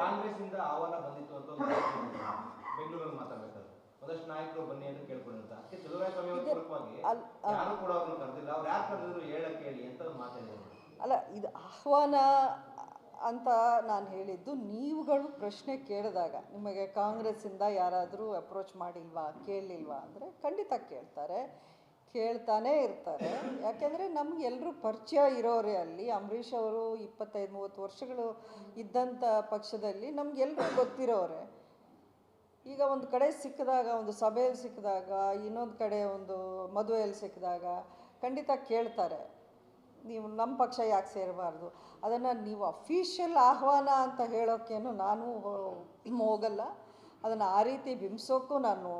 ಕಾಂಗ್ರೆಸ್ ಇಂದ ಆಹ್ವಾನ ಬಂದಿತ್ತು ಅಂತ ಬೆಂಗಳೂರಲ್ಲಿ ಮಾತಾಡ್ಬೇಕಾದ್ರೆ. ಒಂದಷ್ಟು ನಾಯಕರು ಬನ್ನಿ ಅಂತ ಕೇಳ್ಕೊಂಡಿರ್ತಾರೆ ಅದಕ್ಕೆ ಚಲುವರಾಯಸ್ವಾಮಿ ಅವರ. ಪೂರಕವಾಗಿ ಯಾರು ಕೂಡ ಅವ್ರನ್ನ ಕರೆದಿಲ್ಲ. ಅವ್ರು ಯಾರು ಕರೆದಿದ್ರು ಹೇಳಕ್ಕೆ ಹೇಳಿ ಅಂತ ಮಾತಾಡಿದ್ರು. ಅಲ್ಲ ಇದು ಆಹ್ವಾನ ಅಂತ ನಾನು ಹೇಳಿದ್ದು ನೀವುಗಳು ಪ್ರಶ್ನೆ ಕೇಳಿದಾಗ ನಿಮಗೆ ಕಾಂಗ್ರೆಸ್ಸಿಂದ ಯಾರಾದರೂ ಅಪ್ರೋಚ್ ಮಾಡಿಲ್ವಾ ಕೇಳಲಿಲ್ವಾ ಅಂದರೆ ಖಂಡಿತ ಕೇಳ್ತಾರೆ. ಕೇಳ್ತಾನೇ ಇರ್ತಾರೆ. ಯಾಕೆಂದರೆ ನಮ್ಗೆ ಎಲ್ಲರೂ ಪರಿಚಯ ಇರೋರೇ ಅಲ್ಲಿ. ಅಂಬರೀಷ್ ಅವರು ಇಪ್ಪತ್ತೈದು, ಮೂವತ್ತು ವರ್ಷಗಳು ಇದ್ದಂಥ ಪಕ್ಷದಲ್ಲಿ ನಮಗೆಲ್ಲರೂ ಗೊತ್ತಿರೋರೆ. ಈಗ ಒಂದು ಕಡೆ ಸಿಕ್ಕಿದಾಗ, ಒಂದು ಸಭೆಯಲ್ಲಿ ಸಿಕ್ಕಿದಾಗ, ಇನ್ನೊಂದು ಕಡೆ ಒಂದು ಮದುವೆಯಲ್ಲಿ ಸಿಕ್ಕಿದಾಗ ಖಂಡಿತ ಕೇಳ್ತಾರೆ. ನೀವು ನಮ್ಮ ಪಕ್ಷ ಯಾಕೆ ಸೇರಬಾರ್ದು? ಅದನ್ನು ನೀವು ಅಫಿಷಿಯಲ್ ಆಹ್ವಾನ ಅಂತ ಹೇಳೋಕ್ಕೇನು ನಾನು ಹೋಗಲ್ಲ. ಅದನ್ನು ಆ ರೀತಿ ಬಿಂಬಿಸೋಕ್ಕೂ ನಾನು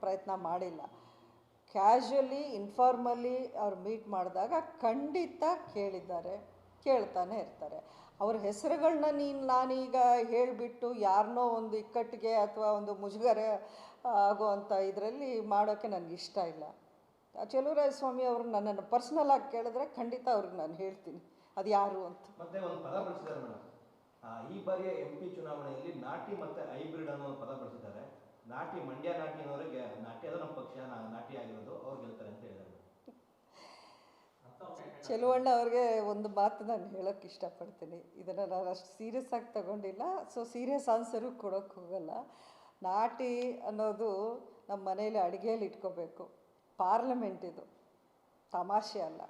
ಪ್ರಯತ್ನ ಮಾಡಿಲ್ಲ. ಕ್ಯಾಶುವಲಿ ಇನ್ಫಾರ್ಮಲಿ ಅವ್ರು ಮೀಟ್ ಮಾಡಿದಾಗ ಖಂಡಿತ ಕೇಳಿದ್ದಾರೆ, ಕೇಳ್ತಾನೆ ಇರ್ತಾರೆ. ಅವ್ರ ಹೆಸರುಗಳನ್ನ ನೀನು ನಾನೀಗ ಹೇಳಿಬಿಟ್ಟು ಯಾರನ್ನೋ ಒಂದು ಇಕ್ಕಟ್ಟಿಗೆ ಅಥವಾ ಒಂದು ಮುಜುಗರ ಆಗುವಂಥ ಇದರಲ್ಲಿ ಮಾಡೋಕ್ಕೆ ನನಗೆ ಇಷ್ಟ ಇಲ್ಲ. ಚೆಲುವರಾಯ ಸ್ವಾಮಿ ಅವರು ನನ್ನನ್ನು ಪರ್ಸ್ನಲ್ ಆಗಿ ಕೇಳಿದ್ರೆ ಖಂಡಿತ ಅವ್ರಿಗೆ ನಾನು ಹೇಳ್ತೀನಿ. ಅದು ಯಾರು ಅಂತ. ಮತ್ತೆ ಒಂದು ಪದ ಬಳಸಿದ್ದಾರೆ ಮೇಡಮ್. ಈ ಬಾರಿಯ ಎಂ ಪಿ ಚುನಾವಣೆಯಲ್ಲಿ ನಾಟಿ ಮತ್ತೆ ಹೈಬ್ರಿಡ್ ಅನ್ನೋ ಪದ ಬಳಸಿದ್ದಾರೆ. ನಾಟಿ, ಮಂಡ್ಯ ನಾಟಿ ಅನ್ನೋರಿಗೆ ನಾಟಿ ಅದು ನಮ್ಮ ಪಕ್ಷ ನಾಟಿ ಆಗಿರೋದು. ಅವ್ರು ಗೆಲ್ತಾರೆ ಅಂತ ಹೇಳಿದ್ರು. ಚೆಲುವಣ್ಣ ಅವ್ರಿಗೆ ಒಂದು ಮಾತು ನಾನು ಹೇಳೋಕ್ಕೆ ಇಷ್ಟಪಡ್ತೀನಿ. ಇದನ್ನು ನಾನು ಅಷ್ಟು ಸೀರಿಯಸ್ ಆಗಿ ತಗೊಂಡಿಲ್ಲ. ಸೊ ಸೀರಿಯಸ್ ಆನ್ಸರು ಕೊಡೋಕ್ಕೆ ಹೋಗಲ್ಲ. ನಾಟಿ ಅನ್ನೋದು ನಮ್ಮ ಮನೇಲಿ ಅಡುಗೆಯಲ್ಲಿ ಇಟ್ಕೋಬೇಕು. ಪಾರ್ಲಿಮೆಂಟ್ ಇದು. ತಮಾಷೆ ಅಲ್ಲ.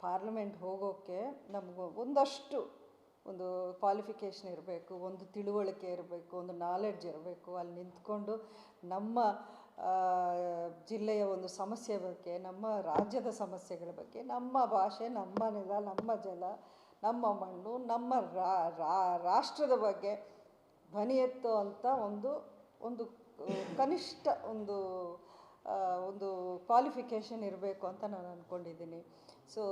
ಪಾರ್ಲಿಮೆಂಟ್ ಹೋಗೋಕ್ಕೆ ನಮಗೆ ಒಂದಷ್ಟು ಒಂದು ಕ್ವಾಲಿಫಿಕೇಷನ್ ಇರಬೇಕು, ಒಂದು ತಿಳುವಳಿಕೆ ಇರಬೇಕು, ಒಂದು ನಾಲೆಡ್ಜ್ ಇರಬೇಕು, ಅಲ್ಲಿ ನಿಂತ್ಕೊಂಡು ನಮ್ಮ ಜಿಲ್ಲೆಯ ಒಂದು ಸಮಸ್ಯೆ ಬಗ್ಗೆ, ನಮ್ಮ ರಾಜ್ಯದ ಸಮಸ್ಯೆಗಳ ಬಗ್ಗೆ, ನಮ್ಮ ಭಾಷೆ, ನಮ್ಮ ನೆಲ, ನಮ್ಮ ಜಲ, ನಮ್ಮ ಮಣ್ಣು, ನಮ್ಮ ರಾಷ್ಟ್ರದ ಬಗ್ಗೆ ಧ್ವನಿ ಎತ್ತುವಂಥ ಒಂದು ಒಂದು ಕನಿಷ್ಠ ಒಂದು ಒಂದು ಕ್ವಾಲಿಫಿಕೇಷನ್ ಇರಬೇಕು ಅಂತ ನಾನು ಅಂದ್ಕೊಂಡಿದ್ದೀನಿ ಸೊ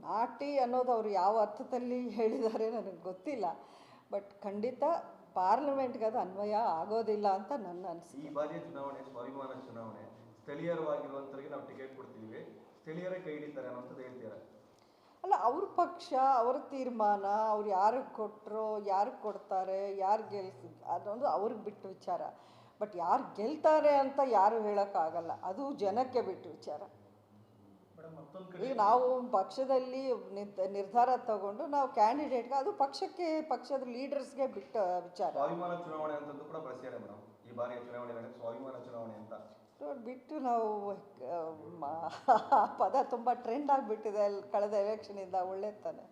ನಾಟಿ ಅನ್ನೋದು ಅವರು ಯಾವ ಅರ್ಥದಲ್ಲಿ ಹೇಳಿದ್ದಾರೆ ನನಗೆ ಗೊತ್ತಿಲ್ಲ. ಬಟ್ ಖಂಡಿತ ಪಾರ್ಲಿಮೆಂಟ್ಗೆ ಅದು ಅನ್ವಯ ಆಗೋದಿಲ್ಲ ಅಂತ ನನ್ನ ಅನಿಸಿಕೆ. ಈ ಬಾರಿಯ ಚುನಾವಣೆ ಸ್ವಾಭಿಮಾನ ಚುನಾವಣೆ ಸ್ಥಳೀಯರವಾಗಿರುವಂತರಿಗೆ ನಾವು ಟಿಕೆಟ್ ಕೊಡ್ತೀವಿ. ಸ್ಥಳೀಯರೇ ಕೈ ಹಿಡಿತಾರೆ ಅನ್ನೋಂಥದ್ದು ಹೇಳ್ತೀರಾ? ಅಲ್ಲ ಅವ್ರ ಪಕ್ಷ ಅವ್ರ ತೀರ್ಮಾನ ಅವ್ರು ಯಾರಿಗೆ ಕೊಟ್ಟರು ಯಾರಿಗೆ ಕೊಡ್ತಾರೆ ಯಾರು ಗೆಲ್ಸಿ ಅದೊಂದು ಅವ್ರಿಗೆ ಬಿಟ್ಟು ವಿಚಾರ. ಬಟ್ ಯಾರು ಗೆಲ್ತಾರೆ ಅಂತ ಯಾರು ಹೇಳೋಕ್ಕಾಗಲ್ಲ. ಅದು ಜನಕ್ಕೆ ಬಿಟ್ಟು ವಿಚಾರ. ಈಗ ನಾವು ಪಕ್ಷದಲ್ಲಿ ನಿರ್ಧಾರ ತಗೊಂಡು ನಾವು ಕ್ಯಾಂಡಿಡೇಟ್ಗೆ ಅದು ಪಕ್ಷಕ್ಕೆ ಪಕ್ಷದ ಲೀಡರ್ಸ್ಗೆ ಬಿಟ್ಟ ವಿಚಾರ. ಸ್ವಾಭಿಮಾನ ಚುನಾವಣೆ ಅಂತಂದು ಕೂಡ ಮೇಡಮ್ ಈ ಬಾರಿಯ ಚುನಾವಣೆ ಸ್ವಾಭಿಮಾನ ಚುನಾವಣೆ ಅಂತ. ಬಿಟ್ಟು ನಾವು ಪದ ತುಂಬ ಟ್ರೆಂಡ್ ಆಗಿಬಿಟ್ಟಿದೆ ಅಲ್ಲಿ ಕಳೆದ ಎಲೆಕ್ಷನಿಂದ ಒಳ್ಳೆ ತಾನೆ.